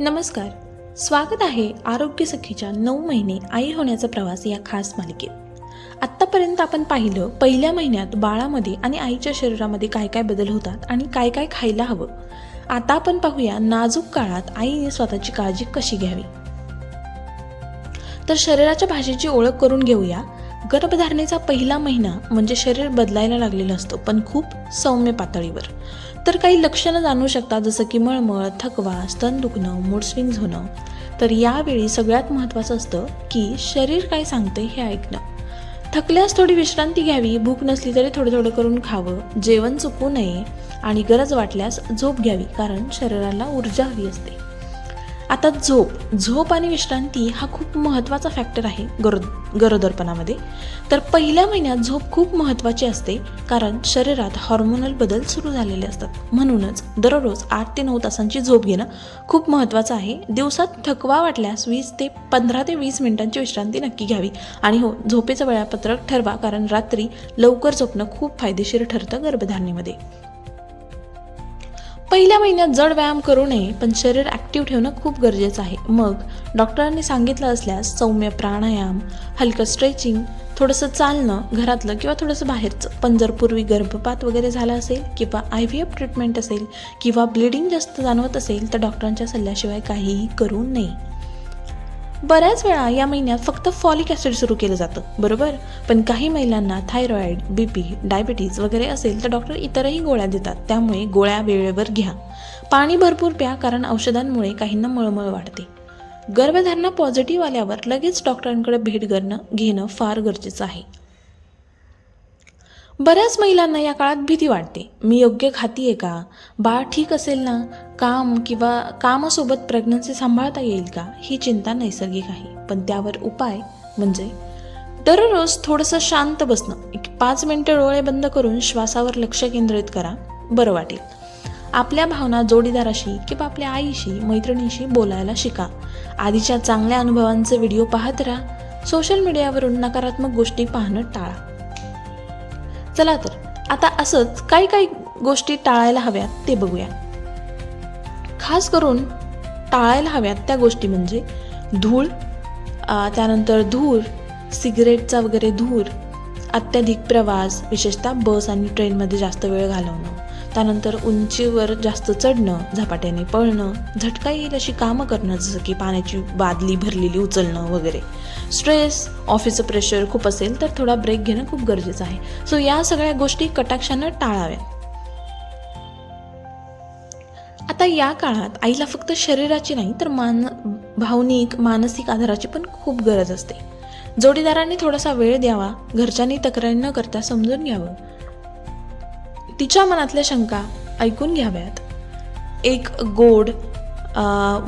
नमस्कार. स्वागत आहे आरोग्य सखीच्या नऊ महिने आई होण्याचा प्रवास या खास मालिकेत. आत्तापर्यंत आपण पाहिलं पहिल्या महिन्यात बाळामध्ये आणि आईच्या शरीरामध्ये काय काय बदल होतात आणि काय काय खायला हवं. आता आपण पाहूया नाजूक काळात आईने स्वतःची काळजी कशी घ्यावी. तर शरीराच्या भाषेची ओळख करून घेऊया. गर्भधारणेचा पहिला महिना म्हणजे शरीर बदलायला लागलेलं असतं पण खूप सौम्य पातळीवर. तर काही लक्षणं जाणू शकतात जसं की मळमळ थकवा स्तन दुखणं मूड स्विंग्स होणं. तर यावेळी सगळ्यात महत्त्वाचं असतं की शरीर काय सांगतंय हे ऐकणं. थकल्यास थोडी विश्रांती घ्यावी भूक नसली तरी थोडं थोडं करून खावं जेवण चुकू नये आणि गरज वाटल्यास झोप घ्यावी कारण शरीराला ऊर्जा हवी असते. आता झोप झोप आणि विश्रांती हा खूप महत्त्वाचा फॅक्टर आहे गरोद गरोदरपणामध्ये. तर पहिल्या महिन्यात झोप खूप महत्त्वाची असते कारण शरीरात हॉर्मोनल बदल सुरू झालेले असतात. म्हणूनच दररोज आठ ते नऊ तासांची झोप घेणं खूप महत्त्वाचं आहे. दिवसात थकवा वाटल्यास वीस ते पंधरा ते वीस मिनिटांची विश्रांती नक्की घ्यावी. आणि हो झोपेचं वेळापत्रक ठरवा कारण रात्री लवकर झोपणं खूप फायदेशीर ठरतं गर्भधारणेमध्ये. पहिल्या महिन्यात जड व्यायाम करू नये पण शरीर ॲक्टिव्ह ठेवणं खूप गरजेचं आहे. मग डॉक्टरांनी सांगितलं असल्यास सौम्य प्राणायाम हलकं स्ट्रेचिंग थोडंसं चालणं घरातलं किंवा थोडंसं बाहेरचं पण जर पूर्वी गर्भपात वगैरे झाला असेल किंवा आय व्ही एफ ट्रीटमेंट असेल किंवा ब्लिडिंग जास्त जाणवत असेल तर डॉक्टरांच्या सल्ल्याशिवाय काहीही करू नये. बऱ्याच वेळा या महिन्यात फक्त फॉलिक ॲसिड सुरू केलं जातं बरोबर? पण काही महिलांना थायरॉईड बी पी डायबिटीज वगैरे असेल तर डॉक्टर इतरही गोळ्या देतात. त्यामुळे गोळ्या वेळेवर घ्या. पाणी भरपूर प्या कारण औषधांमुळे काहींना मळमळ वाढते. गर्भधारणा पॉझिटिव्ह आल्यावर लगेच डॉक्टरांकडे भेट करणं घेणं फार गरजेचं आहे. बऱ्याच महिलांना या काळात भीती वाटते. मी योग्य खाती आहे का? बाळ ठीक असेल ना? काम किंवा कामासोबत प्रेग्नन्सी सांभाळता येईल का? ही चिंता नैसर्गिक आहे. पण त्यावर उपाय म्हणजे दररोज थोडंसं शांत बसणं. एक पाच मिनटं डोळे बंद करून श्वासावर लक्ष केंद्रित करा. बरं वाटेल. आपल्या भावना जोडीदाराशी किंवा आपल्या आईशी मैत्रिणीशी बोलायला शिका. आधीच्या चांगल्या अनुभवांचे व्हिडिओ पाहत राहा. सोशल मीडियावरून नकारात्मक गोष्टी पाहणं टाळा. चला तर आता असंच काही काही गोष्टी टाळायला हव्यात ते बघूया. खास करून टाळायला हव्यात त्या गोष्टी म्हणजे धूळ त्यानंतर धूर सिगरेटचा वगैरे धूर अत्याधिक प्रवास विशेषतः बस आणि ट्रेनमध्ये जास्त वेळ घालवणं. त्यानंतर उंचीवर जास्त चढणं झपाट्याने पळणं झटका येईल अशी कामं करणं जसं की पाण्याची बादली भरलेली उचलणं वगैरे. स्ट्रेस ऑफिसचं प्रेशर खूप असेल तर थोडा ब्रेक घेणं खूप गरजेचं आहे. सो या सगळ्या गोष्टी कटाक्षानं टाळाव्या आता या काळात आईला फक्त शरीराची नाही तर मान भावनिक मानसिक आधाराची पण खूप गरज असते. जोडीदारांनी थोडासा वेळ द्यावा घरच्यांनी तक्रारी न करता समजून घ्यावं. तिच्या मनातल्या शंका ऐकून घ्याव्यात. एक गोड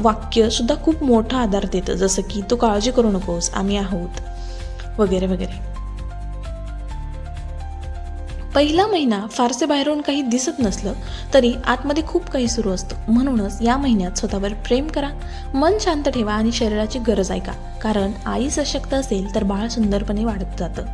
वाक्य सुद्धा खूप मोठा आधार देतं जसं की तू काळजी करू नकोस आम्ही आहोत. वगैरे वगैरे. पहिला महिना फारसे बाहेरून काही दिसत नसलं तरी आतमध्ये खूप काही सुरू असतं. म्हणूनच या महिन्यात स्वतःवर प्रेम करा मन शांत ठेवा आणि शरीराची गरज ऐका. कारण आई सशक्त असेल तर बाळ सुंदरपणे वाढत जातं.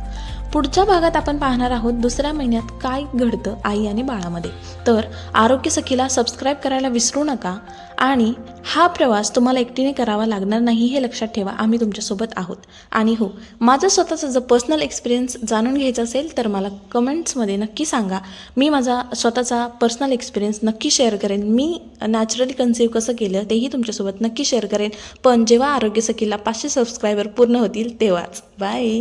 पुढच्या भागात आपण पाहणार आहोत दुसऱ्या महिन्यात काय घडतं आई आणि बाळामध्ये. तर आरोग्य सखीला सबस्क्राईब करायला विसरू नका आणि हा प्रवास तुम्हाला एकटीने करावा लागणार नाही हे लक्षात ठेवा. आम्ही तुमच्यासोबत आहोत. आणि हो माझा स्वतःचा जर पर्सनल एक्सपिरियन्स जाणून घ्यायचा असेल तर मला कमेंट्समध्ये नक्की सांगा. मी माझा स्वतःचा पर्सनल एक्सपिरियन्स नक्की शेअर करेन. मी नॅचरली कन्सिव्ह कसं केलं तेही तुमच्यासोबत नक्की शेअर करेन. पण जेव्हा आरोग्य सखीला पाचशे सबस्क्रायबर पूर्ण होतील तेव्हाच. बाय